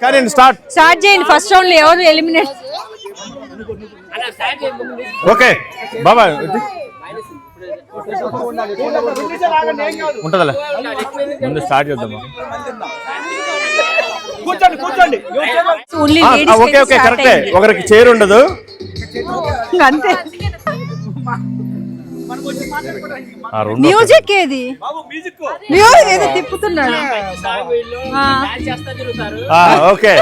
కానీ start start చేయండి. First రౌండ్లో ఎవరు ఎలిమినేట్ ఓకే బాబా. ఉంటుందిలే. ముందు స్టార్ట్ చేద్దామా. ఓకే ఓకే కరెక్టే ఒకరికి చైర్ ఉండదు. అంతే మ్యూజిక్ ఏది? మ్యూజిక్ ఏది తిప్పుతున్నాడు. ఆ, ఆ, ఓకే.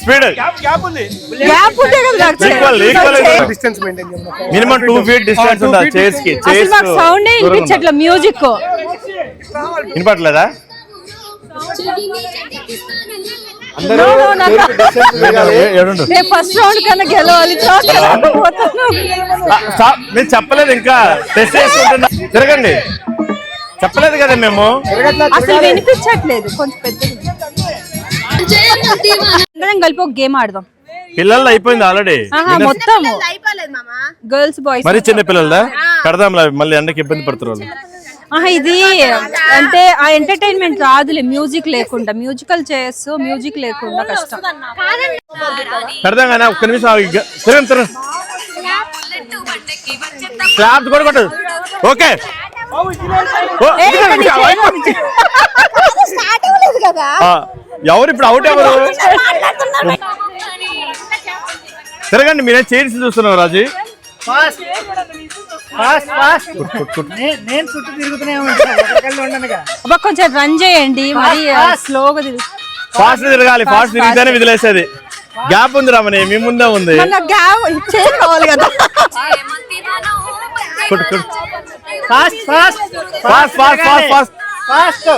స్పీడ్ గ్యాప్ ఉంటే కదా నాకు equal equal minimum two feet distance ఉండాలి. చైర్స్కి చైర్స్ మాకు సౌండ్ వినిపించట్లే మ్యూజిక్ వినపట్లేదా నేను ఫస్ట్ రౌండ్ కన్నా గెలవాలి. నేను చెప్పలేదు ఇంకా. టెస్ట్ చేసుకుంటున్నా. తిరగండి. చెప్పలేదు కదా మేము. అసలు వినిపించట్లేదు. కొంచెం పెద్ద అందరం కలిపి ఒక గేమ్ ఆడదాం. పిల్లలు అయిపోయింది ఆల్రెడీ. మొత్తం. అయిపోలేదు మామా. Girls boys. మరి చిన్న పిల్లలదా కడదాం మళ్ళీ ఎండకి ఇబ్బంది పడుతున్నారు ఇది అంటే ఆ ఎంటర్టైన్మెంట్ రాదులే మ్యూజిక్ లేకుండా. మ్యూజికల్ చైర్స్ మ్యూజిక్ లేకుండా కష్టం. ఒక్క నిమిషం ఆగు. ఇక తిరగండి తిరగండి. క్లాప్ కూడా కొట్టదు. ఓకే. ఎవరు ఇప్పుడు అవుట్ ఎవరు? తిరగండి మీరే చైర్స్ చూస్తున్నారు రాజీ? ఫాస్ట్. Fast fast. నేను చుట్టూ తిరుగుతూనే ఉంటాను ఉండనుగా. అబ్బా కొంచెం రన్ చేయండి. మరి స్లోగా తిరుగు. ఫాస్ట్ తిరగాలి. ఫాస్ట్ తిరిగితేనే విదిలేసేది. గ్యాప్ ఉంది రమణి మీ ముందే ఉంది. మన గ్యాప్ కావాలి కదా. Fast fast. Fast fast. Fast fast fast.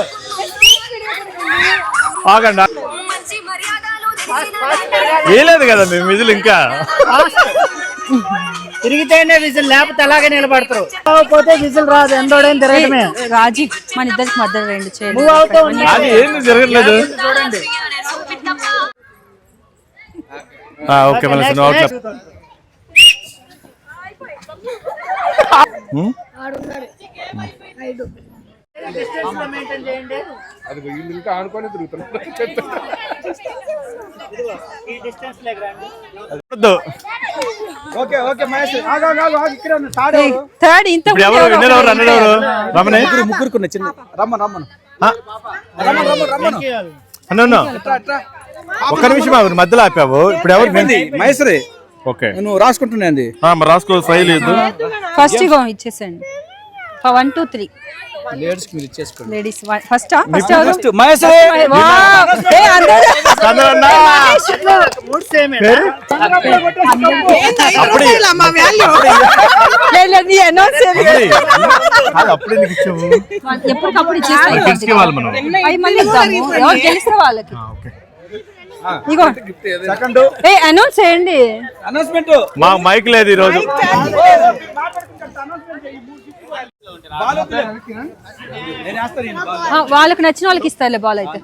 ఆగండి వేయలేదు కదా మేము విధులు ఇంకా. తిరిగితేనే విజిల్ లేకపోతే అలాగే నిలబడతారు. పోతే విజిల్ రాదు ఎందోడేం తిరగడమే. రాజీ మన ఇద్దరికి మధ్య రెండు మూవ్ అవుతూ ఉంది. అది ఏంది జరగట్లేదు? చూడండి ఆ, ఓకే మళ్ళీ సినిమా అవుట్లే. హ్మ్? వద్దు. థర్డ్ ఇంత ఇప్పుడు ఎవరు విన్నర్ ఎవరు రన్నర్ ఎవరు? రమణి? ముగ్గురుకున్న చిన్న రమ్మను రమ్మను. అన్న. ఒక్క నిమిషం ఆగు మధ్యలో ఆపావు. ఇప్పుడు ఎవరు మహేశ్వరి ఓకే. నువ్వు మరి రాసుకో ఫైల్ లేదు ఫస్ట్ ఇగో ఇచ్చేసండి వన్ టూ త్రీ లేడీస్ మీరు ఇచ్చేసుకోండి. Ladies first first first Maheshwari! Wow! ఏ, అందరూ- చంద్రన్న మూడు సేమే పేరు అప్పుడే లేదు, లేదు, నీ announce చేయాలి. అప్పుడే. కాదు, అప్పుడే నీకు ఇచ్చావు. ఎప్పటికప్పుడు గెలిస్తే వాళ్ళకి? ఓకే. ఇగో. సెకండ్. ఏ అనౌన్స్ చేయండి. అనౌన్స్మెంట్ మా మైక్ లేదు ఈ రోజు నేను వేస్తాను ఈయన. ఆ, వాళ్ళకి నచ్చిన వాళ్ళకి ఇస్తాలే బాల్ అయితే.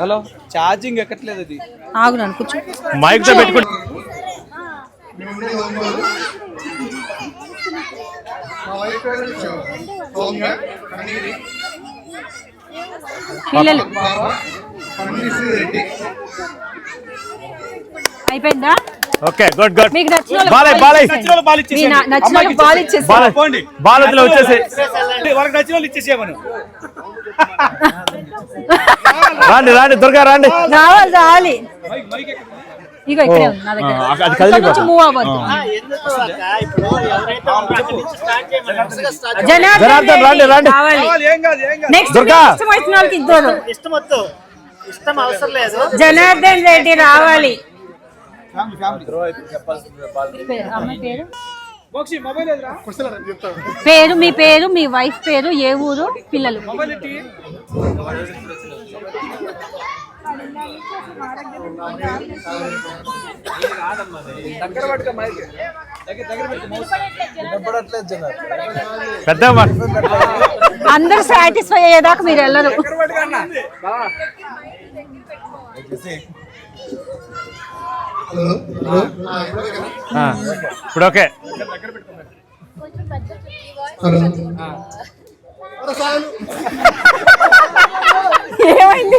హలో. ఛార్జింగ్ ఎక్కట్లేదు అది. ఆగు నన్ను కూర్చో. మైక్తో పెట్టుకుంటే పిల్లలు. అయిపోయిందా? Okay good good. మీకు నచ్చిన వాళ్ళకి బాలయ్ ball బాలయ్ ఇచ్చేసేయండి. మీ నా- నచ్చిన బాల్ ఇచ్చేసి పోండి. బాల్ వదిలే వచ్చేసి వాళ్ళకి నచ్చిన వాళ్ళు ఇచ్చేసేయమను. రాండి రాండి దుర్గా రాండి. రావాలి. రావాలి ఇగో ఇక్కడే ఉంది నా దగ్గర. అది ఇక్కడ కదిలిపోతుంది. నుంచి మూవ్ అవ్వద్దు. జనార్దన్, జనార్దన్ రండి, రండి. రావాలి ఏం కాదు ఏం కాదు. నెక్స్ట్ దుర్గా. ఇష్టం వచ్చిన వాళ్ళకి ఇద్దరు. ఇష్టం వద్దు. ఇష్టం అవసరం లేదు. జనార్దన్ రెడ్డి రావాలి. పేరు, మీ పేరు మీ వైఫ్ పేరు ఏ ఊరు పిల్లలు? దగ్గర పట్టుకో మైక్ పెద్ద అందరూ సాటిస్ఫై అయ్యేదాకా మీరు వెళ్ళరు. ఇప్పుడు ఓకే. ఏమైంది?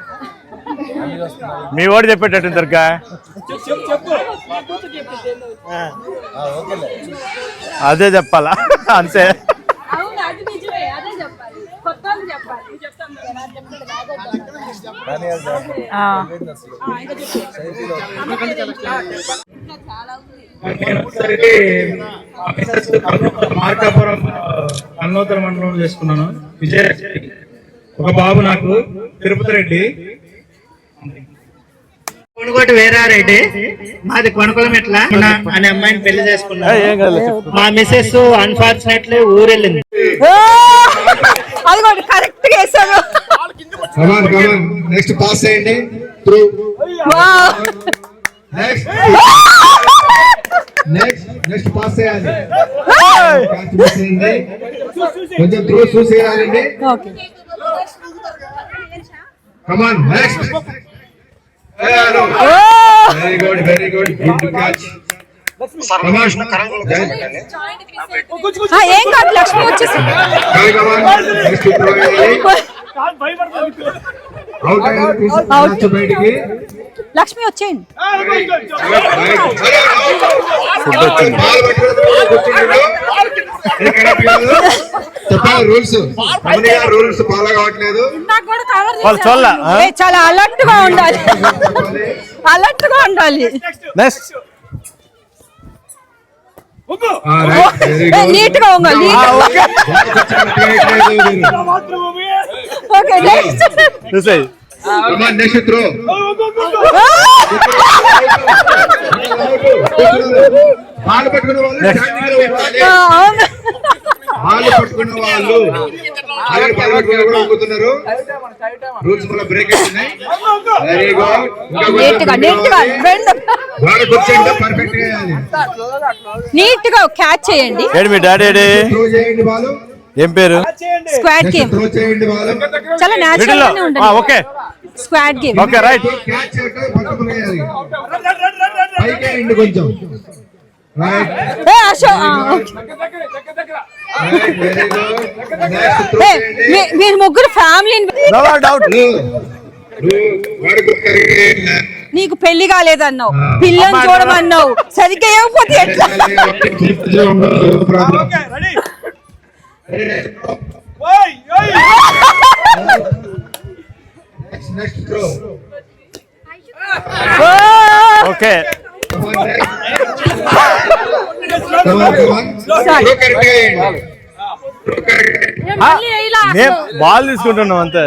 మీ వాడు చెప్పేటట్టు దొరకా అదే చెప్పాలా? అంతే. అవును అది నిజమే అదే చెప్పాలి. కొత్త చెప్పాలి. వచ్చేసరికి ఆఫీసర్స్ మార్కాపురం అన్నోత్తర మండలం చేసుకున్నాను. విజయ ఒక బాబు నాకు తిరుపతి రెడ్డి. కొనుగోటి వేరారెడ్డి మాది కొనుకొలమెట్ల అనే అమ్మాయిని పెళ్ళి చేసుకున్నా. ఏ, ఏం కాదులే చెప్పు. మా మిసెస్ అన్ఫార్చునేట్లీ ఊరెళ్ళింది. అది కూడా కరెక్ట్గా వేసాను. Come on come on next pass చేయండి. నెక్స్ట్ నెక్స్ట్ పాస్ చేయాలి. కొంచెం through okay come on next very good very good good catch ఏం కాదు లక్ష్మి వచ్చేసి త్రో వేయాలి చెప్పాలి రూల్స్. రూల్స్ ఫాలో కావట్లేదు. వాళ్ళు చాలా అలర్ట్గా ఉండాలి. అలర్ట్గా ఉండాలి నెక్స్ట్ నీట్గా ఉండాలి ఓకే. నెక్స్ట్. నెక్స్ట్ త్రో వాళ్ళు వాళ్ళు పట్టుకున్న వాళ్ళు. అలాగే వాళ్ళు పట్టుకున్న కూడా ఊగుతున్నారు. రూల్స్ మళ్ళీ బ్రేక్ అవుతున్నాయి వెరీ గుడ్ నీట్గా నీట్గా రెండు. వాళ్ళు కూర్చోండి పర్ఫెక్ట్గా వేయాలి నీట్గా క్యాచ్ చేయండి. మీ డాడీ చేయండి ఏం పేరు? స్క్వాడ్ గేమ్ చాలా నేచురల్ గానే ఉండాలి okay squad game okay right catch చేయటం పట్టుకుని వేయాలి పైకి వేయండి కొంచెం. రైట్ ఏ అశోక్ ఆ, okay. Right very good next throw ఏ, చేయండి మీ- మీరు ముగ్గురు ఫ్యామిలీని డౌట్ వాడికి కరెక్ట్ నీకు పెళ్ళి కాలేదన్నావు. పిల్లని చూడమన్నావు. సరిగ్గా ఇవ్వకపోతే ఎట్లా? నెక్స్ట్ త్రో ఓ! ఓకే బాల్ తీసుకుంటున్నాం అంతే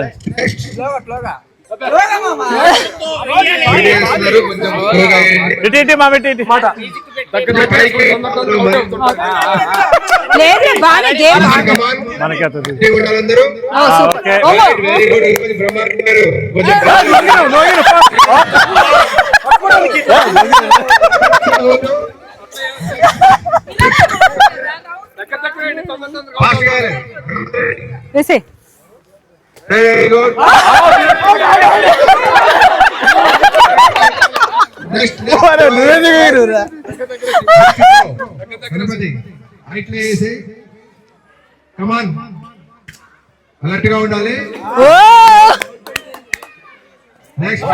ఇటు వేసే. Very good next Ganapathi height వేసి. కమాన్ అలర్ట్గా ఉండాలి. ఓ! నెక్స్ట్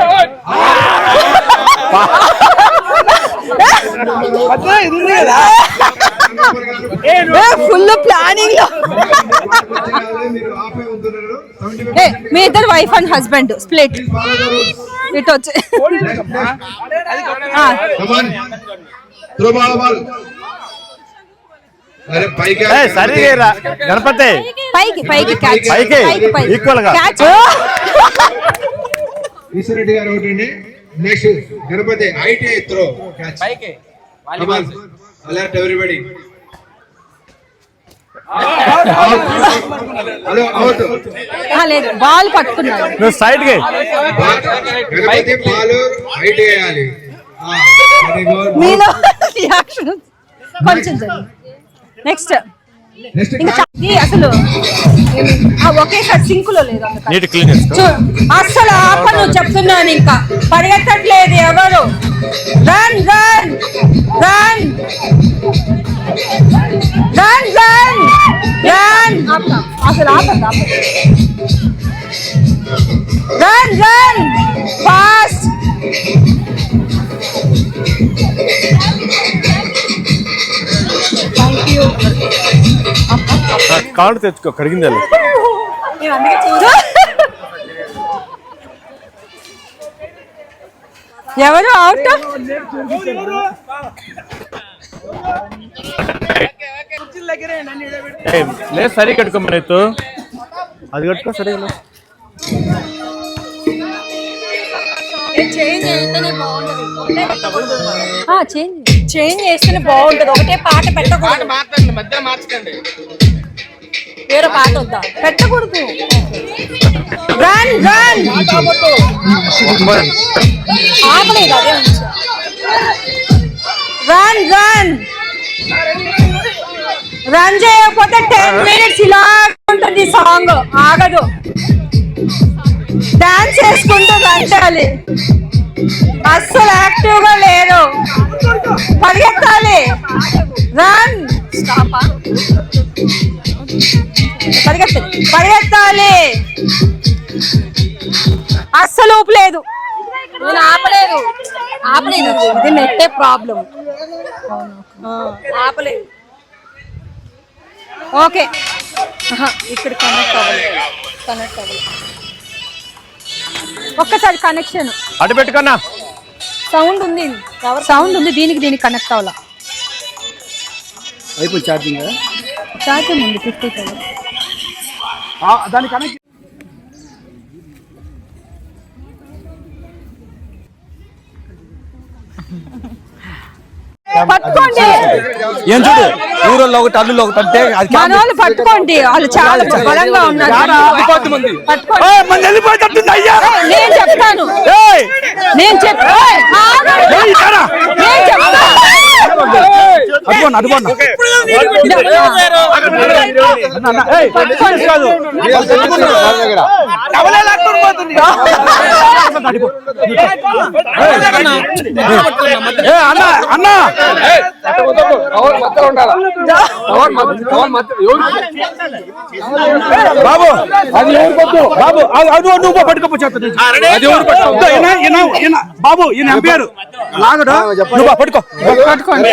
ఫుల్ ప్లానింగ్లో మీరు ఆపే ఉంటున్నారు ఏ, మీ ఇద్దరు వైఫ్ అండ్ హస్బెండ్ స్ప్లిట్ ఇటు వచ్చి. గణపతి. పైకి పైకి క్యాచ్ పైకి, equal గా. ఈశ్వరెడ్డి గారు ఒకటి అండి next Ganapathi height throw alert everybody hello out ఆ, లేదు బాల్ పట్టుకున్నాడు. నువ్వు సైడ్కి. గణపతి బాలు హైట్ మీలో రియాక్షన్ కొంచెం నెక్స్ట్ అసలు ఆ ఒకేసారి సింక్లో లేదు అస్సలు ఆపను చెప్తున్నాను ఇంకా. పరిగెత్తట్లేదు ఎవరు. Run run run run run run అసలు ఆపదు రన్ రన్ ఫాస్ట్ కాళ్ళు తెచ్చుకో చూడు. ఎవరు అవుట్ లేదు సరి కట్టుకో మరి ఎత్తు. అది కట్టుకో సరిగా లే. చేంజ్ చేంజ్ చేస్తేనే బాగుంటది. ఒకటే పాట పెట్టకూడదు. వేరే పాట వద్దా? పెట్టకూడదు. రన్ రన్ ఆపలేదు అదే రన్ రన్ రన్ చేయకపోతే టెన్ మినిట్స్ ఇలా ఉంటుంది సాంగ్ ఆగదు. డాన్స్ చేసుకుంటూ రన్ చేయాలి. అస్సలు యాక్టివ్గా లేరు పరిగెత్తాలి. రన్ పరిగెత్తాలి పరిగెత్తాలి. అస్సలు ఊపలేదు నేను ఆపలేదు. ఆపలేదు. ఇది నెట్టే ప్రాబ్లం. ఆపలేదు. ఓకే. ఇక్కడ కనెక్ట్ అవ్వలేదు. కనెక్ట్ అవ్వలేదు. ఒక్కసారి కనెక్షన్ అటు పెట్టుకున్నా సౌండ్ ఉంది. సౌండ్ ఉంది దీనికి దీనికి కనెక్ట్ అవ్వాల? అయిపోయి ఛార్జింగ్ ఛార్జింగ్ ఉంది ఫిఫ్టీ థౌసండ్ దాని కనెక్ట్ పట్టుకోండి. ఏం చూడు? ఊరోళ్ళు ఒకటి అల్లుళ్ళు ఒకటి అంటే అది మన వాళ్ళు పట్టుకోండి. వాళ్ళు చాలా బలంగా ఉన్నారు. మంది పట్టుకోండి. అయ్యా. నేను చెప్తాను. ఏయ్! నేను చెప్తాను ఏయ్, ఇటారా? నేను చెప్తాను. అన్న అన్న బాబు అది ఎవరు పట్టు బాబు అది అది నువ్వు పట్టుకోపో చేస్తుంది అది ఎవరు పట్టు ఈయన బాబు ఈయన ఎంపీఆర్ లాగడు నువ్వు పట్టుకో పట్టుకోండి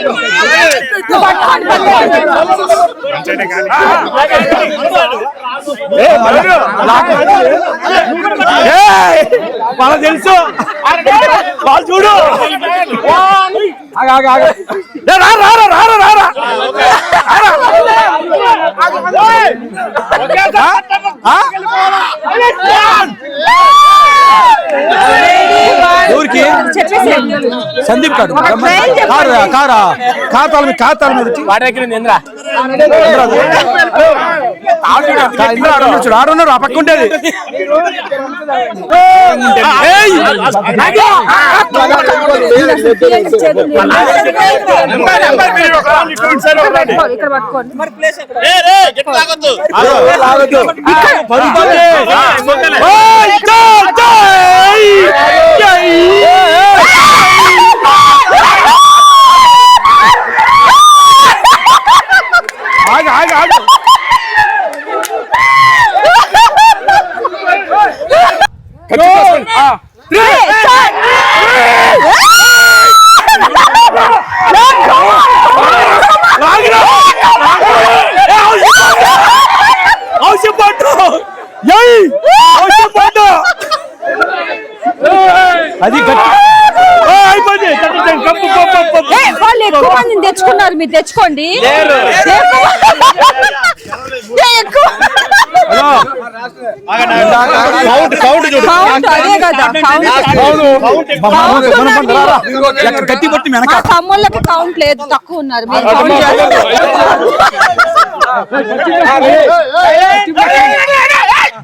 వాళ్ళకి తెలుసు వాళ్ళు చూడు? ఊరికి సందీప్ చెప్పండి. కారు తాళం మీద తాళం మీద వచ్చి వాడి దగ్గర ఉంది ఏంద్రా చూడు ఆడున్నాడు ఆ పక్క ఉండేది! ఇక్కడ ఆగు, ఆగు, ఆగు. ఆ, త్రీ, లాగిరా! ఏ, అవసరం పట్టు! అవసరం పట్టు! ఏయ్! అవసరం పట్టు! అది గట్టి ఎక్కువ మందిని తెచ్చుకున్నారు మీరు తెచ్చుకోండి ఎక్కువ- గట్టి వెనక తమ్ముళ్ళకి కౌంట్ లేదు తక్కువ ఉన్నారు మీరు కౌంట్ చేస్తారు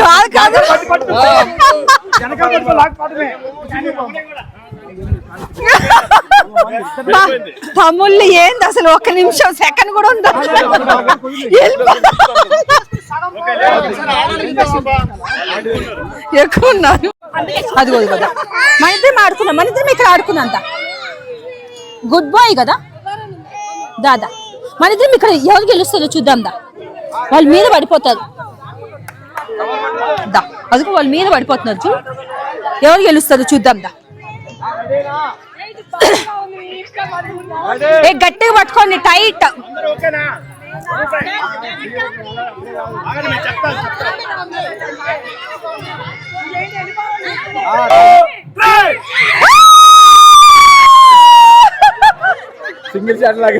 కాదు కాదు. తమ్ముళ్ళు ఏంది అసలు? ఒక్క నిమిషం సెకండ్ కూడా ఉందా? ఎక్కువ ఉన్నారు. అది కూడా కదా మన ఇద్దరం ఆడుకున్నాం మన ఇద్దరం ఇక్కడ ఆడుకున్నంత గుడ్ బాయ్ కదా? దాదా. మన ఇద్దరం ఇక్కడ ఎవరు గెలుస్తుందో చూద్దాం దా. వాళ్ళ మీద పడిపోతారు. దా వాళ్ళ మీద పడిపోతున్నారు చూ ఎవరు గెలుస్తారో చూద్దాం దా. గట్టిగా పట్టుకోండి టైట్. సింగిల్ షాట్ లాగా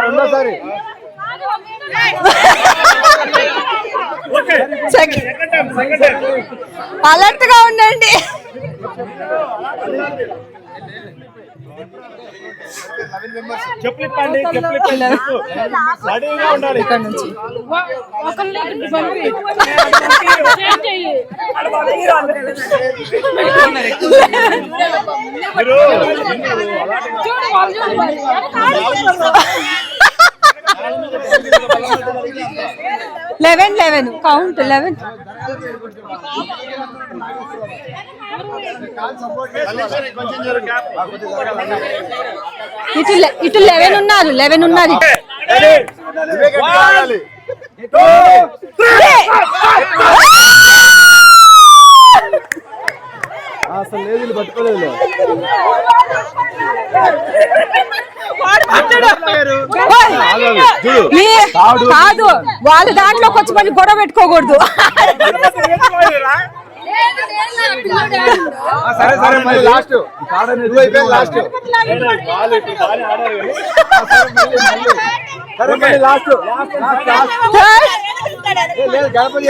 రెండోసారి అలర్ట్గా ఉండండి చెప్పిప్పండి చెప్పిప్పండి రెడీగా ఉండాలి ఇక్కడ నుంచి. మీరు లెవెన్ లెవెన్. Count eleven. ఇటు ఇటు లెవెన్ ఉన్నారు లెవెన్ ఉన్నారు. అసలు లేదు పట్టుకోలేదు కాదు. వాళ్ళ దాంట్లోకి వచ్చి మళ్ళీ గొడవ పెట్టుకోకూడదు. సరే సరే మళ్ళీ లాస్ట్ లాస్ట్ సరే మళ్ళీ లాస్ట్ లేదు గణపతి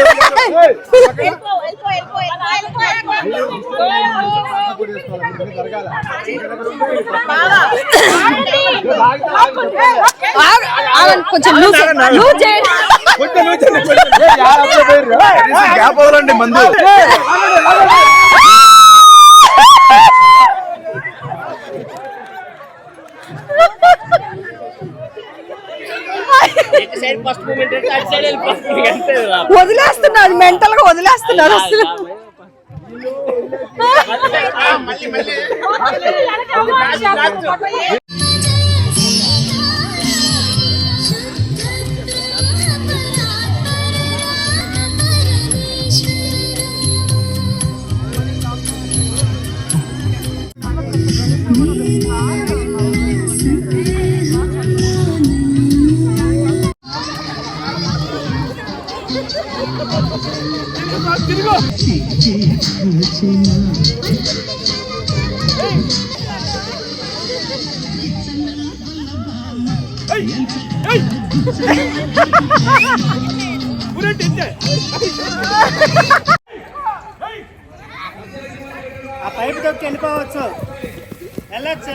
ఆగ- ఆగండి, కొంచెం లూజ్ లూజ్ చేయండి గ్యాప్ వదలండి మందు వదిలేస్తున్నారు మెంటల్గా వదిలేస్తున్నారు అసలు ఆ పైపు తొక్కి వెళ్ళిపోవచ్చు. వెళ్ళొచ్చు.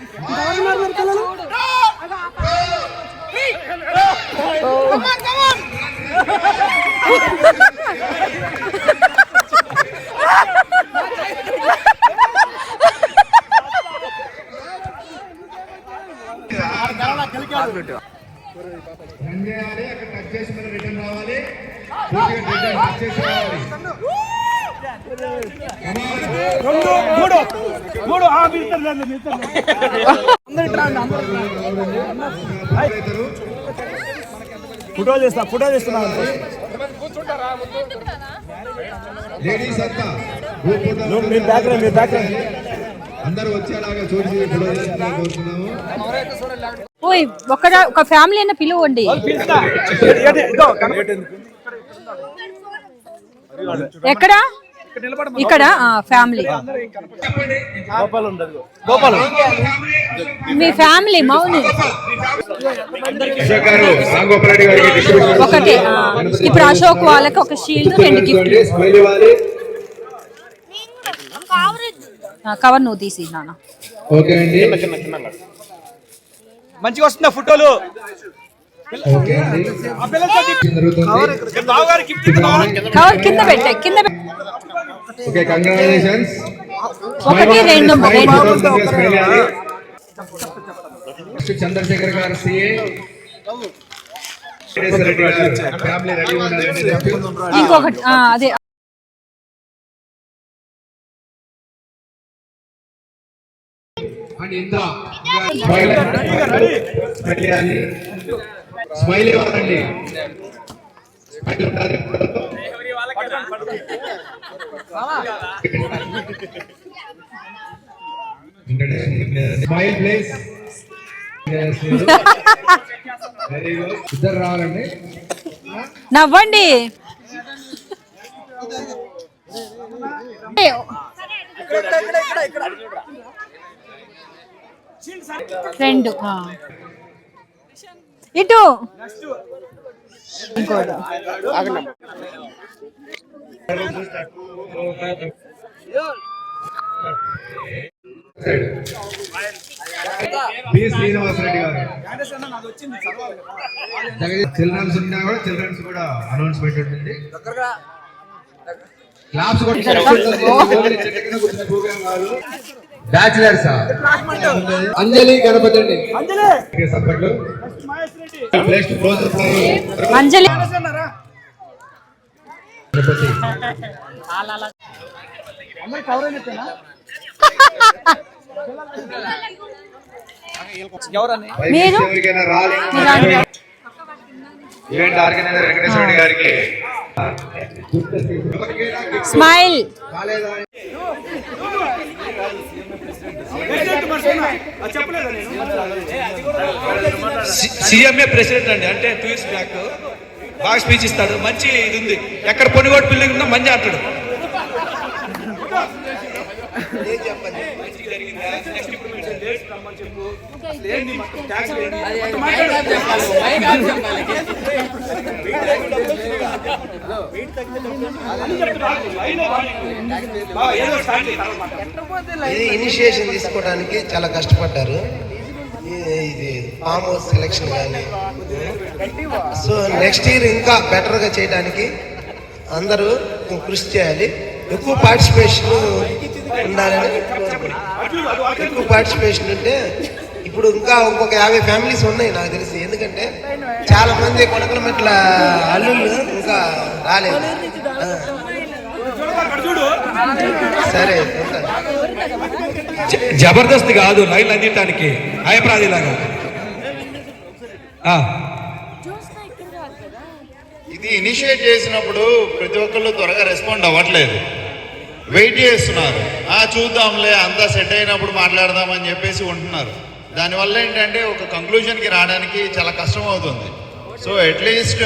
children. రన్ చేయాలి అక్కడ టచ్ చేసి రిటర్న్ రావాలి పూర్తిగా టచ్ చేసి రావాలి రెండు మూడు మూడు ఆ లేదు, అందరూ ఫోటో చేస్తా ఫోటో చేస్తున్నా లేడీస్ అంతా మీ ఫోటో మీరు బ్యాక్ రండి మీరు బ్యాక్ రండి అందరూ వచ్చేలాగా చూసి ఫోటో చేయాలని కోరుతున్నాము ఓయ్ ఒక ఒక ఫ్యామిలీ అయినా పిలువండి. ఎక్కడ? ఇక్కడ ఫ్యామిలీ. గోపాల్ మీ ఫ్యామిలీ మౌని. ఒకటి ఇప్పుడు అశోక్ వాళ్ళకి ఒక షీల్డ్ రెండు గిఫ్ట్ కవర్ నువ్వు తీసి నాన్న. ఓకే అండి. మంచిగా వస్తుందా ఫోటోలు. కవర్ కింద పెట్టే కింద ఒకటి రెండు చంద్రశేఖర్ గారు సిఏ ఇంకొకటి అదే. స్మైల్ పెట్టాలి స్మైల్ ఇవ్వాలండి స్మైల్ ఉండాలి స్మైల్ ప్లీజ్ వెరీ గుడ్ ఇద్దరు రావాలండి నవ్వండి రెండు ఆ. ఇటు. ఇంకోటి బి శ్రీనివాసరెడ్డి గారు. చిల్డ్రన్స్ ఉన్నా కూడా చిల్డ్రన్స్ కూడా అనౌన్స్మెంట్ ఉంటుంది క్లాప్స్ గణపతి అండి close Anjali Ganapathi. Event organiser Venkateswara Reddy గారికి. స్మైల్! సీఎంఏ ప్రెసిడెంట్ అండి. అంటే టూ ఇయర్స్ బ్యాక్ బాగా స్పీచ్ ఇస్తాడు. మంచి ఇది ఉంది. ఎక్కడ పొనిగోడు బిల్డింగ్ ఉన్నా మంచి అంటాడు. ఇది ఇనిషియేషన్ తీసుకోవడానికి చాలా కష్టపడ్డారు. ఇది ఫామ్ హౌస్ సెలెక్షన్ కానీ సో నెక్స్ట్ ఇయర్ ఇంకా బెటర్గా చేయడానికి అందరూ కృషి చేయాలి. ఎక్కువ పార్టిసిపేషన్ ఉండాలని ఎక్కువ పార్టిసిపేషన్ ఉంటే ఇప్పుడు ఇంకా ఇంకొక యాభై ఫ్యామిలీస్ ఉన్నాయి నాకు తెలిసి. ఎందుకంటే చాలా మంది కొడకల మెట్ల అల్లుళ్ళు ఇంకా రాలేదు. సరే జబర్దస్త్ కాదు లైన్ అందించడానికి హయప్రాది లాగా. ఆ. ఇది ఇనిషియేట్ చేసినప్పుడు ప్రతి ఒక్కళ్ళు త్వరగా రెస్పాండ్ అవ్వట్లేదు. వెయిట్ చేస్తున్నారు. ఆ చూద్దాంలే అంతా సెట్ అయినప్పుడు మాట్లాడదామని చెప్పేసి ఉంటున్నారు. దానివల్ల ఏంటంటే ఒక కంక్లూజన్కి రావడానికి చాలా కష్టం అవుతుంది. సో అట్లీస్ట్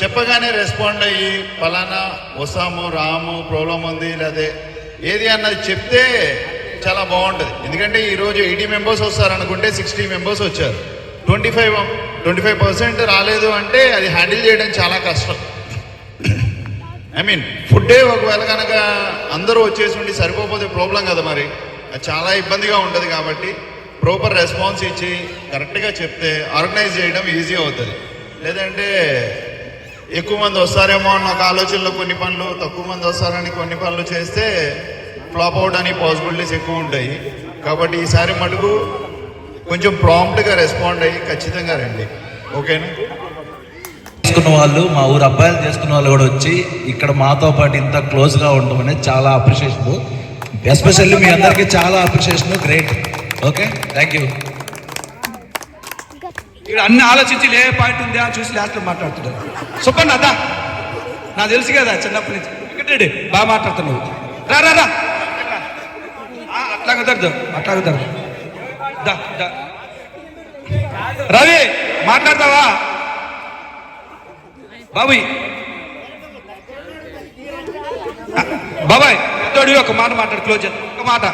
చెప్పగానే రెస్పాండ్ అయ్యి ఫలానా వస్తాము రాము ప్రాబ్లం ఉంది లేదా ఏది అన్నది చెప్తే చాలా బాగుంటుంది. ఎందుకంటే ఈరోజు ఎయిటీ మెంబర్స్ వస్తారనుకుంటే సిక్స్టీ మెంబర్స్ వచ్చారు. Twenty five twenty five percent రాలేదు అంటే అది హ్యాండిల్ చేయడం చాలా కష్టం. ఐ మీన్ ఫుడ్డే ఒకవేళ కనుక అందరూ వచ్చేసి ఉండి సరిపోతే ప్రాబ్లం కదా మరి. అది చాలా ఇబ్బందిగా ఉంటుంది కాబట్టి ప్రాపర్ రెస్పాన్స్ ఇచ్చి కరెక్ట్గా చెప్తే ఆర్గనైజ్ చేయడం ఈజీ అవుతుంది. లేదంటే ఎక్కువ మంది వస్తారేమో అన్న ఒక ఆలోచనలో కొన్ని పనులు తక్కువ మంది వస్తారని కొన్ని పనులు చేస్తే ఫ్లాప్ అవడానికి పాసిబిలిటీస్ ఎక్కువ ఉంటాయి. కాబట్టి ఈసారి మటుకు కొంచెం ప్రాంప్ట్గా రెస్పాండ్ అయ్యి ఖచ్చితంగా రండి. ఓకేనా చేసుకున్న వాళ్ళు మా ఊరు అబ్బాయిలు చేసుకున్న వాళ్ళు కూడా వచ్చి ఇక్కడ మాతో పాటు ఇంత క్లోజ్గా ఉండడం అనేది చాలా అప్రిషియేషన్ ఎస్పెషల్లీ మీ అందరికీ చాలా appreciation great okay thank you ఇక్కడ అన్ని ఆలోచించి ఏ పాయింట్ ఉందా అని చూసి లాస్ట్లో మాట్లాడుతున్నాడు సుబ్బన్న అదా నా తెలుసు కదా చిన్నప్పటి నుంచి. వెంకటరెడ్డి బాగా మాట్లాడుతున్నావు. రా రా రా. అట్లా కుదరదు అట్లా కుదరదు రవి మాట్లాడతావా? బాబు బాబాయ్ పెద్దోడివి ఒక మాట మాట్లాడు క్లోజ్ ఒక మాట.